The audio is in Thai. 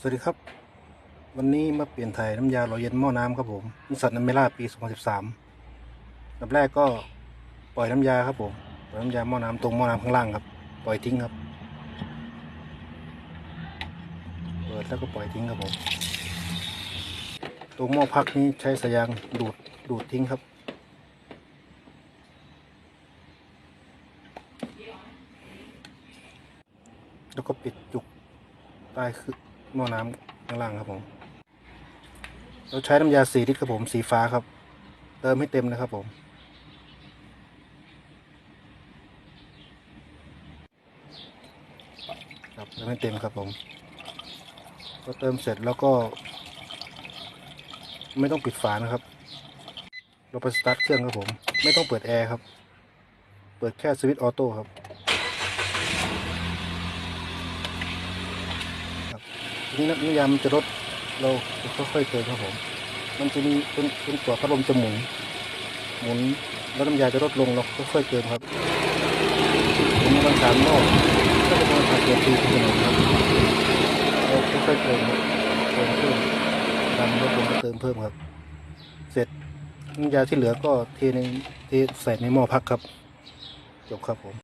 สวัสดีครับ วันนี้มาเปลี่ยนถ่ายน้ำยาหล่อเย็นหม้อน้ำครับผมบริษัทน้ำเมล่าปี 2013ดับแรกก็ปล่อยน้ำยาครับผมปล่อยน้ำยาหม้อน้ำตรงหม้อน้ำข้างล่างครับ ปล่อยทิ้งครับ เปิดแล้วก็ปล่อยทิ้งครับผมตรงหม้อพักนี้ใช้สายยางดูดดูดทิ้งครับแล้วก็ปิดจุกใต้คือ หม้อน้ำข้างล่างครับผม เราใช้น้ำยาสีลิตรครับผมสีฟ้าครับ เติมให้เต็มนะครับผม ครับเติมให้เต็มครับผมก็เติมเสร็จแล้วก็ ไม่ต้องปิดฝานะครับ เราไปสตาร์ทเครื่องครับผม ไม่ต้องเปิดแอร์ครับ เปิดแค่สวิตช์ออโต้ครับ ทีนี้น้ำยามันจะลดเราค่อยๆเติมครับผม มันจะมีเป็นเป็นตัวพัดลมจะหมุน หมุนแล้วน้ำยาจะลดลงเราค่อยๆเติมครับผมมีบางสามรอบก็จะประมาณเกือบปีถึงหนึ่งครับเราค่อยๆเติมเติมเพิ่มดำลดลงก็เติมเพิ่มครับ เสร็จน้ำยาที่เหลือก็เทในเทใส่ในหม้อพักครับจบครับผม